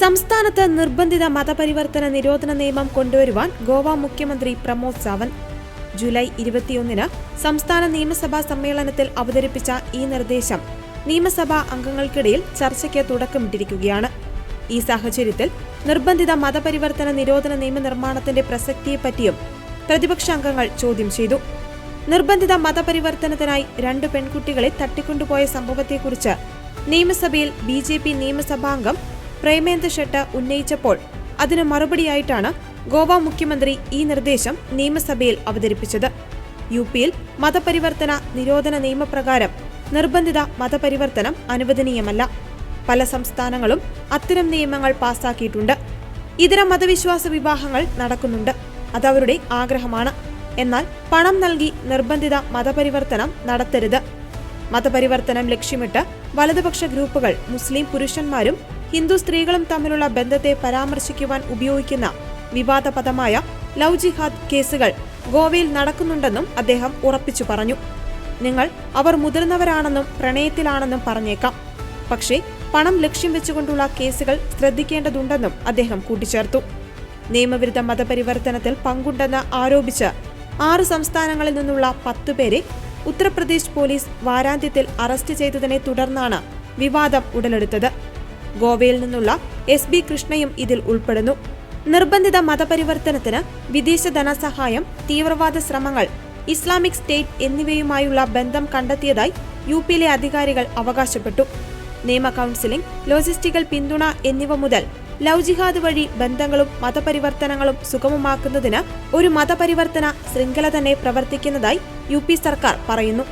സംസ്ഥാനത്ത് നിർബന്ധിത മതപരിവർത്തന നിരോധന നിയമം കൊണ്ടുവരുവാൻ ഗോവ മുഖ്യമന്ത്രി പ്രമോദ് സാവന്ത്. ജൂലൈ ഇരുപത്തിയൊന്നിന് സംസ്ഥാന നിയമസഭാ സമ്മേളനത്തിൽ അവതരിപ്പിച്ച ഈ നിർദ്ദേശം നിയമസഭാ അംഗങ്ങൾക്കിടയിൽ ചർച്ചയ്ക്ക് തുടക്കമിട്ടിരിക്കുകയാണ്. ഈ സാഹചര്യത്തിൽ നിർബന്ധിത മതപരിവർത്തന നിരോധന നിയമനിർമ്മാണത്തിന്റെ പ്രസക്തിയെപ്പറ്റിയും പ്രതിപക്ഷ അംഗങ്ങൾ ചോദ്യം ചെയ്തു. നിർബന്ധിത മതപരിവർത്തനത്തിനായി രണ്ട് പെൺകുട്ടികളെ തട്ടിക്കൊണ്ടുപോയ സംഭവത്തെക്കുറിച്ച് നിയമസഭയിൽ ബി ജെ പി നിയമസഭാംഗം പ്രേമേന്ദ്ര ഷെട്ട് ഉന്നയിച്ചപ്പോൾ അതിന് മറുപടിയായിട്ടാണ് ഗോവ മുഖ്യമന്ത്രി ഈ നിർദ്ദേശം നിയമസഭയിൽ അവതരിപ്പിച്ചത്. യു പിയിൽ മതപരിവർത്തന നിരോധന നിയമപ്രകാരം നിർബന്ധിത മതപരിവർത്തനം അനുവദനീയമല്ല. പല സംസ്ഥാനങ്ങളും അത്തരം നിയമങ്ങൾ പാസാക്കിയിട്ടുണ്ട്. ഇതര മതവിശ്വാസ വിവാഹങ്ങൾ നടക്കുന്നുണ്ട്. അതവരുടെ ആഗ്രഹമാണ്. എന്നാൽ പണം നൽകി നിർബന്ധിത മതപരിവർത്തനം നടത്തരുത്. മതപരിവർത്തനം ലക്ഷ്യമിട്ട് വലതുപക്ഷ ഗ്രൂപ്പുകൾ മുസ്ലിം പുരുഷന്മാരും ഹിന്ദു സ്ത്രീകളും തമ്മിലുള്ള ബന്ധത്തെ പരാമർശിക്കുവാൻ ഉപയോഗിക്കുന്ന വിവാദ പദമായ ലവ് ജിഹാദ് കേസുകൾ ഗോവയിൽ നടക്കുന്നുണ്ടെന്നും അദ്ദേഹം ഉറപ്പിച്ചു പറഞ്ഞു. നിങ്ങൾ അവർ മുതിർന്നവരാണെന്നും പ്രണയത്തിലാണെന്നും പറഞ്ഞേക്കാം. പക്ഷേ പണം ലക്ഷ്യം വെച്ചുകൊണ്ടുള്ള കേസുകൾ ശ്രദ്ധിക്കേണ്ടതുണ്ടെന്നും അദ്ദേഹം കൂട്ടിച്ചേർത്തു. നിയമവിരുദ്ധ മതപരിവർത്തനത്തിൽ പങ്കുണ്ടെന്ന് ആരോപിച്ച് ആറ് സംസ്ഥാനങ്ങളിൽ നിന്നുള്ള പത്തു പേരെ ഉത്തർപ്രദേശ് പോലീസ് വാരാന്ത്യത്തിൽ അറസ്റ്റ് ചെയ്തതിനെ തുടർന്നാണ് വിവാദം ഉടലെടുത്തത്. ഗോവയിൽ നിന്നുള്ള എസ് ബി കൃഷ്ണയും ഇതിൽ ഉൾപ്പെടുന്നു. നിർബന്ധിത മതപരിവർത്തനത്തിന് വിദേശ ധനസഹായം തീവ്രവാദ ശ്രമങ്ങൾ ഇസ്ലാമിക് സ്റ്റേറ്റ് എന്നിവയുമായുള്ള ബന്ധം കണ്ടെത്തിയതായി യു പിയിലെ അധികാരികൾ അവകാശപ്പെട്ടു. നിയമ കൗൺസിലിംഗ് ലോജിസ്റ്റിക്കൽ പിന്തുണ എന്നിവ മുതൽ ലവ് ജിഹാദ് വഴി ബന്ധങ്ങളും മതപരിവർത്തനങ്ങളും സുഗമമാക്കുന്നതിന് ഒരു മതപരിവർത്തന ശൃംഖല തന്നെ പ്രവർത്തിക്കുന്നതായി യു സർക്കാർ പറയുന്നു.